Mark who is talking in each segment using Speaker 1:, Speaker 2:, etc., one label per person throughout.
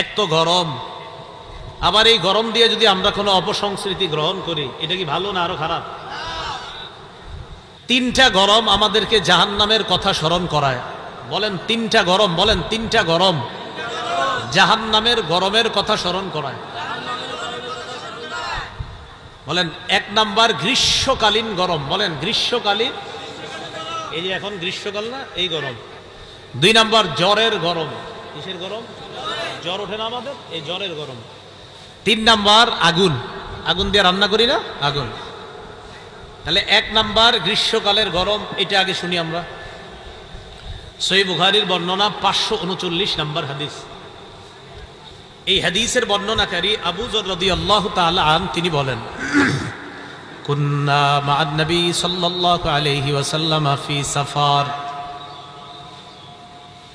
Speaker 1: এক তো গরম। আবার এই গরম দিয়ে যদি আমরা কোনো অপসংস্কৃতি গ্রহণ করি, এটা কি ভালো না আরও খারাপ? তিনটা গরম আমাদেরকে জাহান্নামের কথা স্মরণ করায়। বলেন, তিনটা গরম, বলেন, তিনটা গরম। জাহান্নামের গরমের কথা স্মরণ করায়। বলেন, এক নাম্বার গ্রীষ্মকালীন গরম। বলেন, গ্রীষ্মকালীন? এই যে এখন গ্রীষ্মকাল না, এই গরম। দুই নাম্বার জ্বরের গরম। কিসের গরম? জ্বর ওঠে না আমাদের, এই জ্বরের গরম। তিন নাম্বার আগুন। আগুন দিয়ে রান্না করি না? আগুন। তাহলে এক নাম্বার গ্রীষ্মকালের গরম, এটা আগে শুনি আমরা। সই বুখারির বর্ণনা পাঁচশো উনচল্লিশ নাম্বার হাদিস। এই হাদিসের বর্ণনাকারী আবু জর রদি আল্লাহ আন, তিনি বলেন, কুন্না মা'আন নবী সাল্লাল্লাহু আলাইহি ওয়াসাল্লাম ফি সাফার।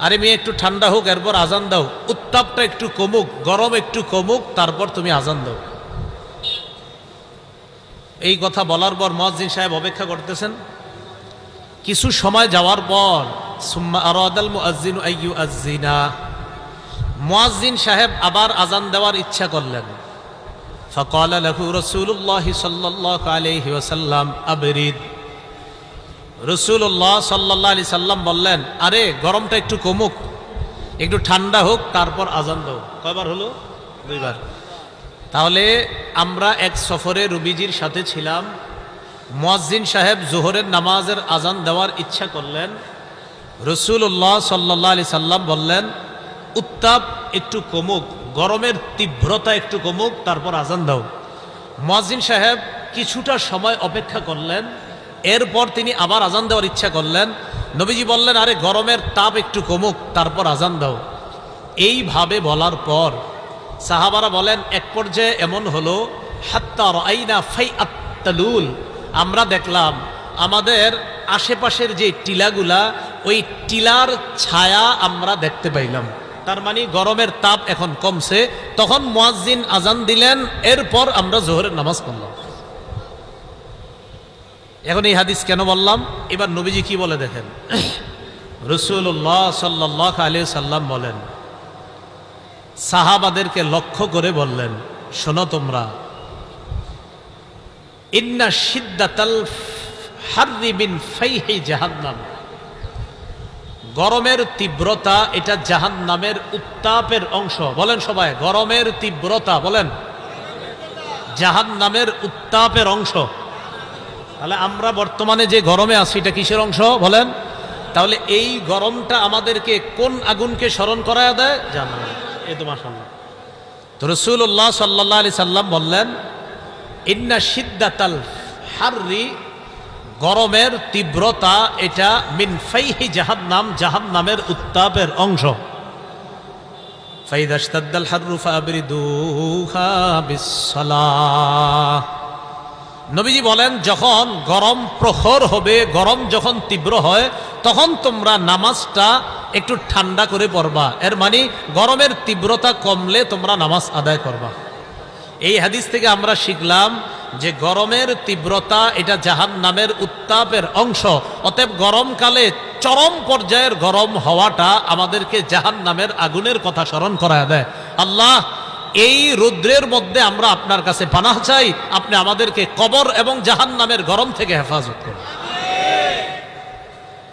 Speaker 1: আরে মেয়ে, একটু ঠান্ডা হোক, এরপর আজান দাও। উত্তাপটা একটু কমুক, গরম একটু কমুক, তারপর তুমি আজান দাও। এই কথা বলার পর মহাজিন সাহেব অপেক্ষা করতেছেন। কিছু সময় যাওয়ার পর মুয়াজ্জিন সাহেব আবার আজান দেওয়ার ইচ্ছা করলেন। ফকল রসুল্লাহ সাল্লাহ আলহিম আবরিদ। রসুল্লাহ সাল্লাহ আলি সাল্লাম বললেন, আরে, গরমটা একটু কমুক, একটু ঠান্ডা হোক, তারপর আজান দাও। কয়বার হলো? দুইবার। তাহলে আমরা এক সফরে রুবিজির সাথে ছিলাম। মুয়াজ্জিন সাহেব জোহরের নামাজের আজান দেওয়ার ইচ্ছা করলেন। রসুল্লাহ সাল্লাহ আলি সাল্লাম বললেন, উত্তাপ একটু কমুক, গরমের তীব্রতা একটু কমুক, তারপর আজান দাও। মুয়াজ্জিন সাহেব কিছুটা সময় অপেক্ষা করলেন। এরপর তিনি আবার আজান দেওয়ার ইচ্ছা করলেন। নবীজি বললেন, আরে, গরমের তাপ একটু কমুক, তারপর আজান দাও। এইভাবে বলার পর সাহাবারা বলেন, এক পর্যায়ে এমন হলো, হাত্তা আইনা ফাই আত্তালুল আমরা দেখলাম, আমাদের আশেপাশের যে টিলাগুলা, ওই টিলার ছায়া আমরা দেখতে পাইলাম। তার মানে গরমের তাপ এখন কমছে। তখন মুয়াজ্জিন আজান দিলেন, এরপর আমরা জোহরের নামাজ পড়লাম। এখন এই হাদিস কেন বললাম? এবার নবীজি কি বলে দেখেন? রসুল্লাহ সাল্লাহ আলী সাল্লাম বলেন, সাহাবাদেরকে লক্ষ্য করে বললেন, শোনো তোমরা, ইন্না সিদ্দাতাল হাররি বিন ফাইহি জাহান্নাম। গরমের তীব্রতা এটা জাহান্নামের উত্তাপের অংশ। বলেন সবাই, গরমের তীব্রতা, বলেন। জাহান্নামের উত্তাপের অংশ। তাহলে আমরা বর্তমানে যে গরমে আছি, এটা কিসের অংশ বলেন? তাহলে এই গরমটা আমাদেরকে কোন আগুনকে স্মরণ করায় দেয়? জানা এ তো মাসাল্লাহ তো রসুল্লাহ সাল্লাহ আলি সাল্লাম বললেন, ইন্না সিদ্দাতাল হাররি, গরমের তীব্রতা এটা মিনফাইহি জাহান্নাম, জাহান্নামের উত্তাপের অংশ। ফাইদাস্তাদ্দাল হাররু ফাবরিদুহা বিসসালাহ। নবীজি বলেন, যখন গরম প্রখর হবে, গরম যখন তীব্র হয়, তখন তোমরা নামাজটা একটু ঠান্ডা করে পড়বা। এর মানে গরমের তীব্রতা কমলে তোমরা নামাজ আদায় করবা। এই হাদিস থেকে আমরা শিখলাম যে গরমের তীব্রতা এটা জাহান নামের উত্তাপের অংশ। অতএব গরমকালে চরম পর্যায়ের গরম হওয়াটা আমাদেরকে জাহান নামের আগুনের কথা স্মরণ করা দেয়। আল্লাহ এই রুদ্রের মধ্যে আমরা আপনার কাছে পানাহ চাই আপনি আমাদেরকে কবর এবং জাহান নামের গরম থেকে হেফাজত করুন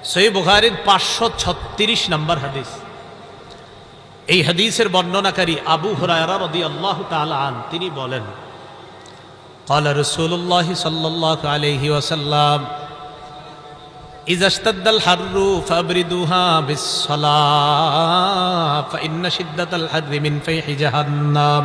Speaker 1: সই বুখারির পাঁচশো ছত্রিশ নম্বর হাদিস এই হাদিসের বর্ণনাকারী আবু হুরায়রা রদি আল্লাহ আন তিনি বলেন قال رسول الله صلى الله عليه وسلم ইজাস্তাদ্দাল হাররু ফাবরিদুহা বিসসালা, ফাইন্না শিদ্দাতাল হাররি মিন ফাইহি জাহান্নাম।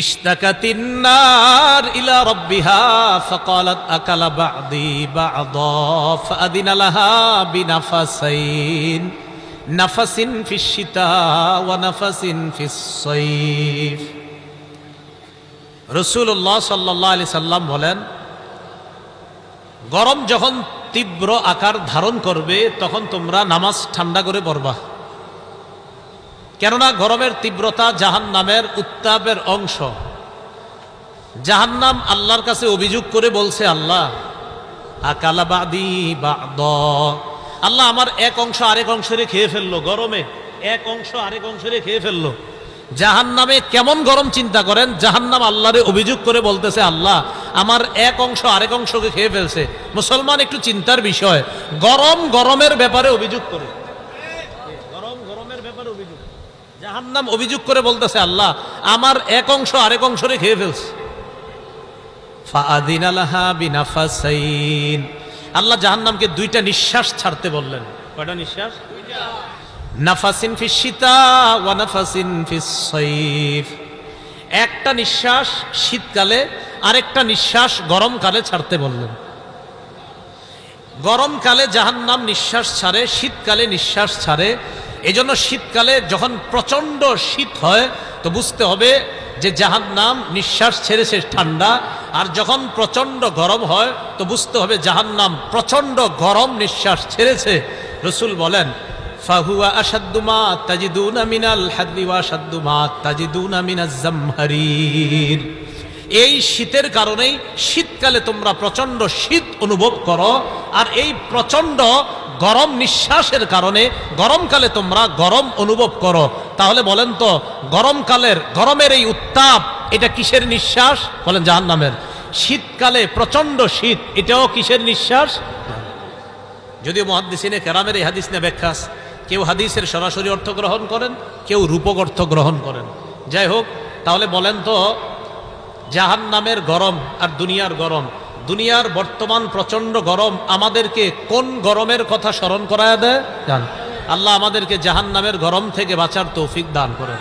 Speaker 1: ইশতাকাতিন নার ইলা রাব্বিহা, ফাকালাত আকালা বাদি বাদা, ফাআদিনা লাহা বিনাফাসাইন, নাফাসিন ফিস শীতা ওয়া নাফাসিন ফিস সাইফ রাসূলুল্লাহ সাল্লাল্লাহু আলাইহি সাল্লাম বলেন গরম যখন তীব্র আকার ধারণ করবে, তখন তোমরা নামাজ ঠান্ডা করে পড়বা। কেননা গরমের তীব্রতা জাহান নামের উত্তাপের অংশ। জাহান্নাম আল্লাহর কাছে অভিযোগ করে বলছে, আল্লাহ আকালাবাদি বাদ আল্লাহ আমার এক অংশ আরেক অংশরে খেয়ে ফেলল গরমে। এক অংশ আরেক অংশরে খেয়ে ফেলল। জাহান নামে কেমন গরম চিন্তা করেন? জাহান্নাম আল্লাহরে অভিযোগ করে বলতেছে, আল্লাহ আমার এক অংশ আরেক অংশকে খেয়ে ফেলছে। মুসলমান একটু চিন্তার বিষয়। গরম গরমের ব্যাপারে অভিযোগ করে। গরম গরমের ব্যাপারে অভিযোগ। জাহান্নাম অভিযোগ করে বলতেছে আল্লাহ আমার এক অংশ আরেক অংশরে খেয়ে ফেলছে। ফাআদিন আলাহা বিনাফাসাইন। আল্লাহ জাহান্নামকে দুইটা নিঃশ্বাস ছাড়তে বললেন। কয়টা নিঃশ্বাস? নাফাসিন ফিস শীতা ওয়া নাফাসিন ফিস সাইফ। একটা নিঃশ্বাস শীতকালে আরেকটা নিঃশ্বাস গরমকালে ছাড়তে বললেন। গরমকালে জাহান্নাম নিঃশ্বাস ছাড়ে, শীতকালে নিঃশ্বাস ছাড়ে। এজন্য শীতকালে যখন প্রচণ্ড শীত হয়, তো বুঝতে হবে যে জাহান নাম নিঃশ্বাস ছেড়েছে ঠান্ডা। আর যখন প্রচণ্ড গরম হয়, তো বুঝতে হবে জাহান নাম প্রচণ্ড গরম নিঃশ্বাস ছেড়েছে। রসুল বলেন, ফাহুয়া আসাদ্দুমা তাজিদুনা মিনাল মিনাজ জামহারির। এই শীতের কারণেই শীতকালে তোমরা প্রচণ্ড শীত অনুভব করো, আর এই প্রচণ্ড গরম নিঃশ্বাসের কারণে গরমকালে তোমরা গরম অনুভব করো। তাহলে বলেন তো, গরমকালের, গরমের এই উত্তাপ, এটা কিসের নিঃশ্বাস? বলেন জাহান নামের শীতকালে প্রচণ্ড শীত, এটাও কিসের নিঃশ্বাস? যদিও মহাদিসিনে কেরামের এই হাদিস নিয়ে ব্যাখ্যা কেউ হাদিসের সরাসরি অর্থ গ্রহণ করেন, কেউ রূপক অর্থ গ্রহণ করেন। যাই হোক, তাহলে বলেন তো জাহান নামের গরম আর দুনিয়ার গরম। দুনিয়ার বর্তমান প্রচণ্ড গরম আমাদেরকে কোন গরমের কথা স্মরণ করায় দেয়? আল্লাহ আমাদেরকে জাহান নামের গরম থেকে বাঁচার তৌফিক দান করেন।